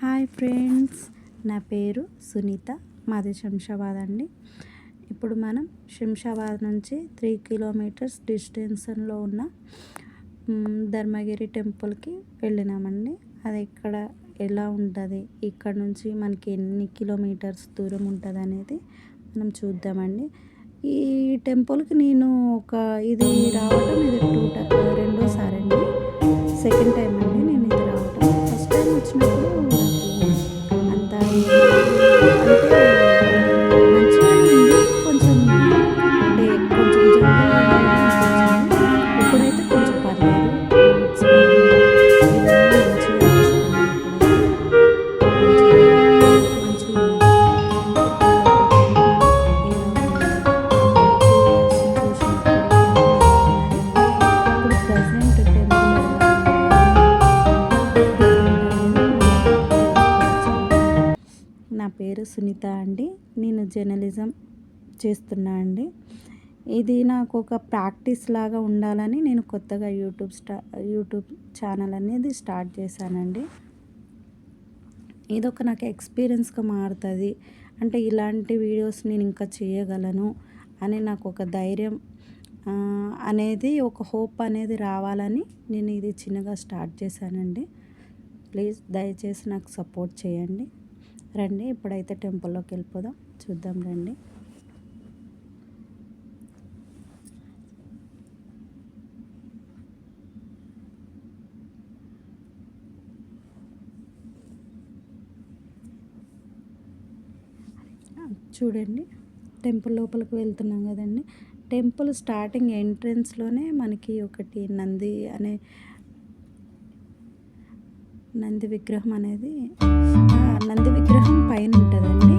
Hi friends నా పేరు సునీత మాది శంషాబాద్ అండి. ఇప్పుడు మనం శంషాబాద్ నుంచి త్రీ కిలోమీటర్స్ డిస్టెన్స్లో ఉన్న ధర్మగిరి టెంపుల్కి వెళ్ళినామండి. అది ఇక్కడ ఎలా ఉంటుంది ఇక్కడ నుంచి మనకి ఎన్ని కిలోమీటర్స్ దూరం ఉంటుంది అనేది మనం చూద్దామండి. ఈ టెంపుల్కి నేను ఒక ఇది రావడం జర్నలిజం చేస్తున్నా అండి. ఇది నాకు ఒక ప్రాక్టీస్ లాగా ఉండాలని నేను కొత్తగా యూట్యూబ్ స్టా యూట్యూబ్ ఛానల్ అనేది స్టార్ట్ చేశానండి. ఇదొక నాకు ఎక్స్పీరియన్స్గా మారుతుంది. అంటే ఇలాంటి వీడియోస్ నేను ఇంకా చేయగలను అని నాకు ఒక ధైర్యం అనేది ఒక హోప్ అనేది రావాలని నేను ఇది చిన్నగా స్టార్ట్ చేశానండి. ప్లీజ్ దయచేసి నాకు సపోర్ట్ చేయండి. రండి ఇప్పుడైతే టెంపుల్లోకి వెళ్ళిపోదాం. చూద్దాం రండి. చూడండి. టెంపుల్ లోపలికి వెళ్తున్నాం కదండి. టెంపుల్ స్టార్టింగ్ ఎంట్రన్స్లోనే మనకి ఒకటి నంది అనే నంది విగ్రహం అనేది నంది విగ్రహం పైన ఉంటుందండి.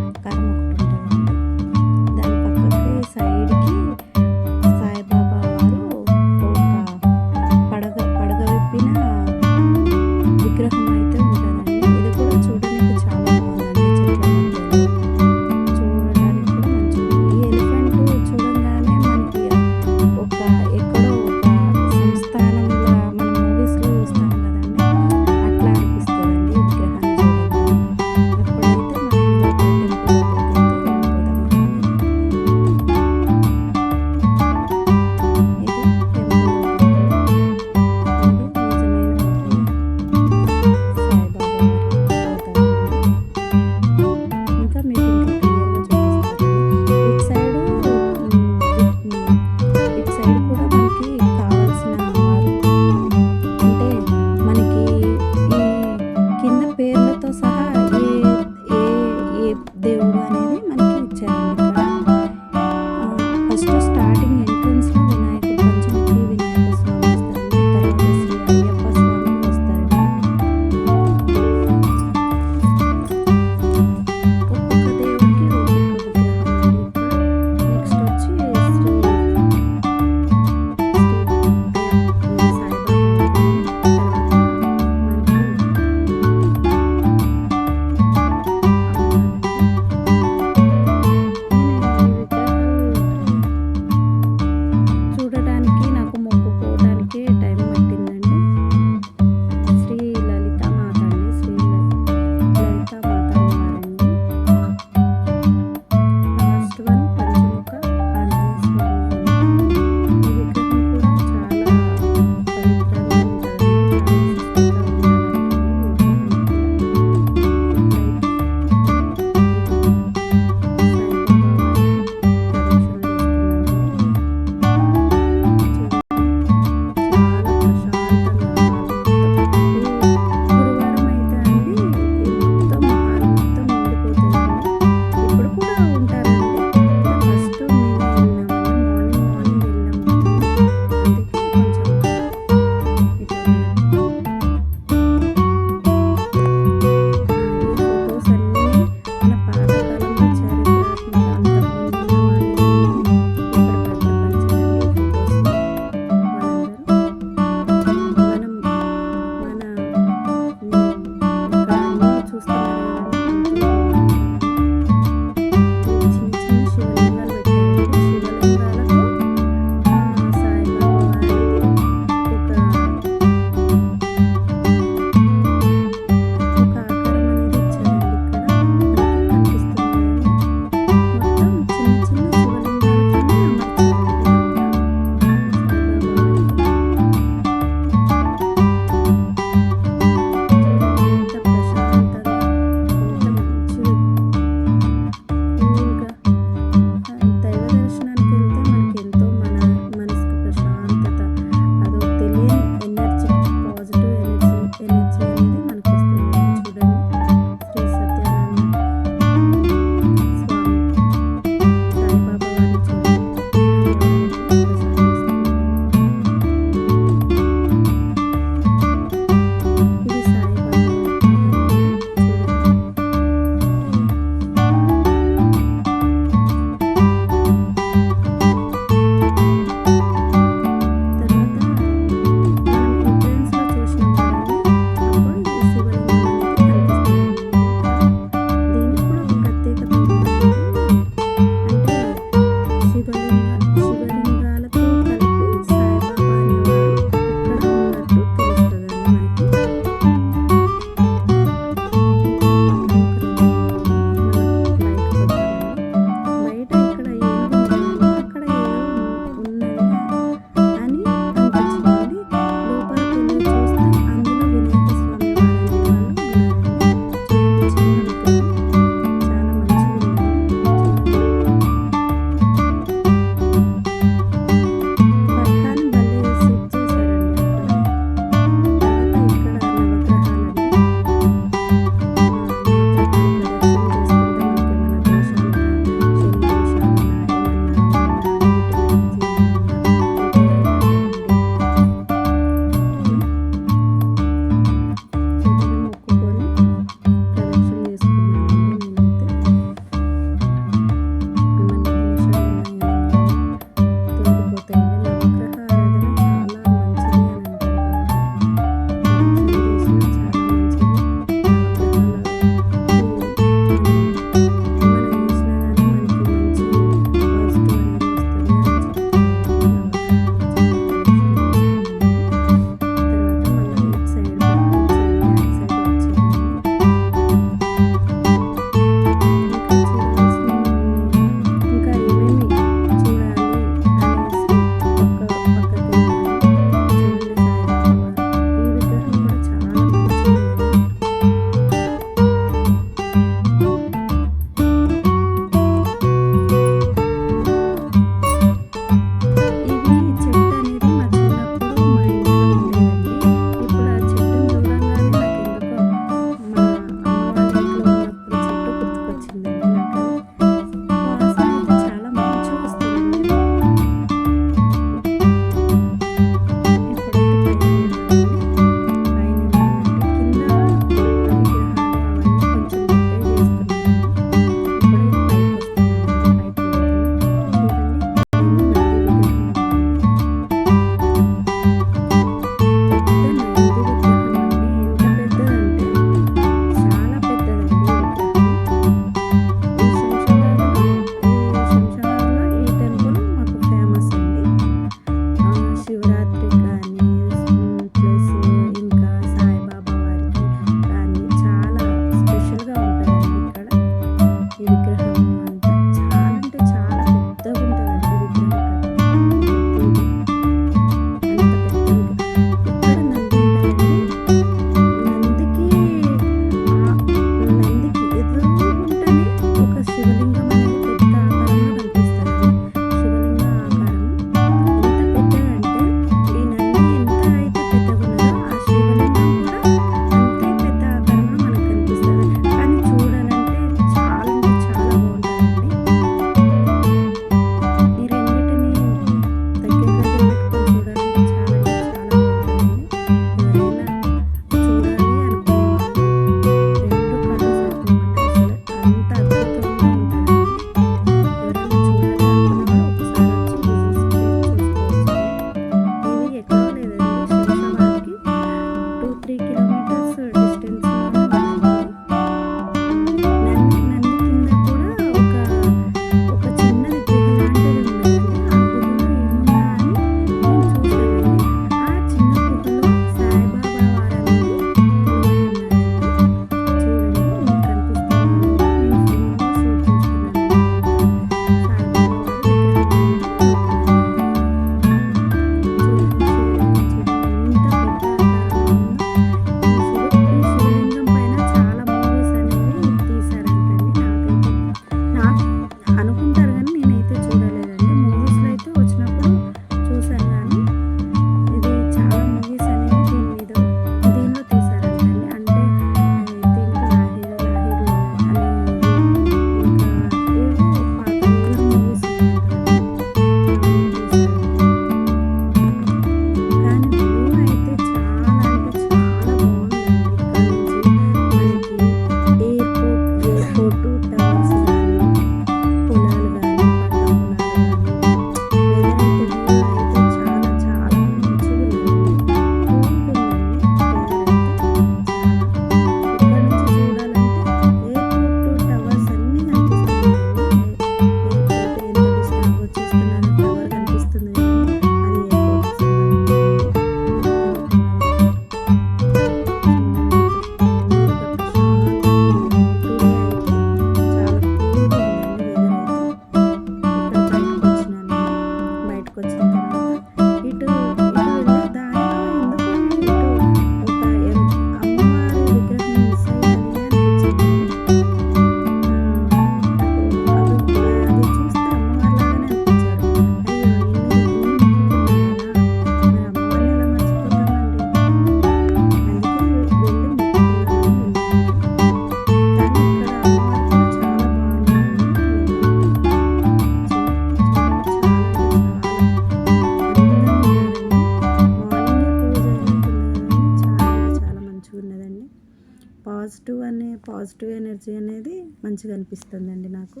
పాజిటివ్ ఎనర్జీ అనేది మంచిగా అనిపిస్తుందండి నాకు.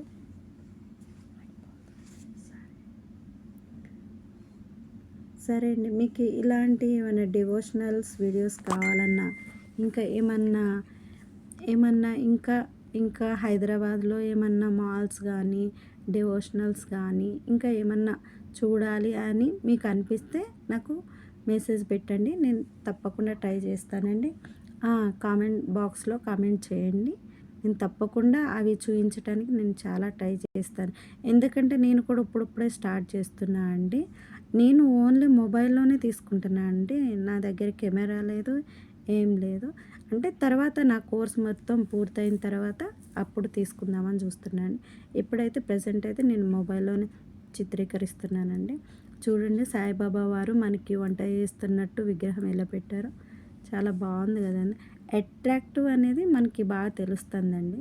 సరే అండి మీకు ఇలాంటి ఏమైనా డివోషనల్స్ వీడియోస్ కావాలన్నా ఇంకా ఏమన్నా ఏమన్నా ఇంకా ఇంకా హైదరాబాద్లో ఏమన్నా మాల్స్ కానీ డివోషనల్స్ కానీ ఇంకా ఏమన్నా చూడాలి అని మీకు అనిపిస్తే నాకు మెసేజ్ పెట్టండి. నేను తప్పకుండా ట్రై చేస్తానండి. కామెంట్ బాక్స్లో కామెంట్ చేయండి. నేను తప్పకుండా అవి చూపించడానికి నేను చాలా ట్రై చేస్తాను. ఎందుకంటే నేను కూడా ఇప్పుడిప్పుడే స్టార్ట్ చేస్తున్నా అండి. నేను ఓన్లీ మొబైల్లోనే తీసుకుంటున్నా అండి. నా దగ్గర కెమెరా లేదు ఏం లేదు. అంటే తర్వాత నా కోర్స్ మొత్తం పూర్తయిన తర్వాత అప్పుడు తీసుకుందామని చూస్తున్నాను ఇప్పుడైతే ప్రజెంట్ అయితే నేను మొబైల్లోనే చిత్రీకరిస్తున్నానండి. చూడండి సాయిబాబా వారు మనకి వంట చేస్తున్నట్టు విగ్రహం ఎలా పెట్టారో. చాలా బాగుంది కదండి. అట్రాక్టివ్ అనేది మనకి బాగా తెలుస్తుందండి.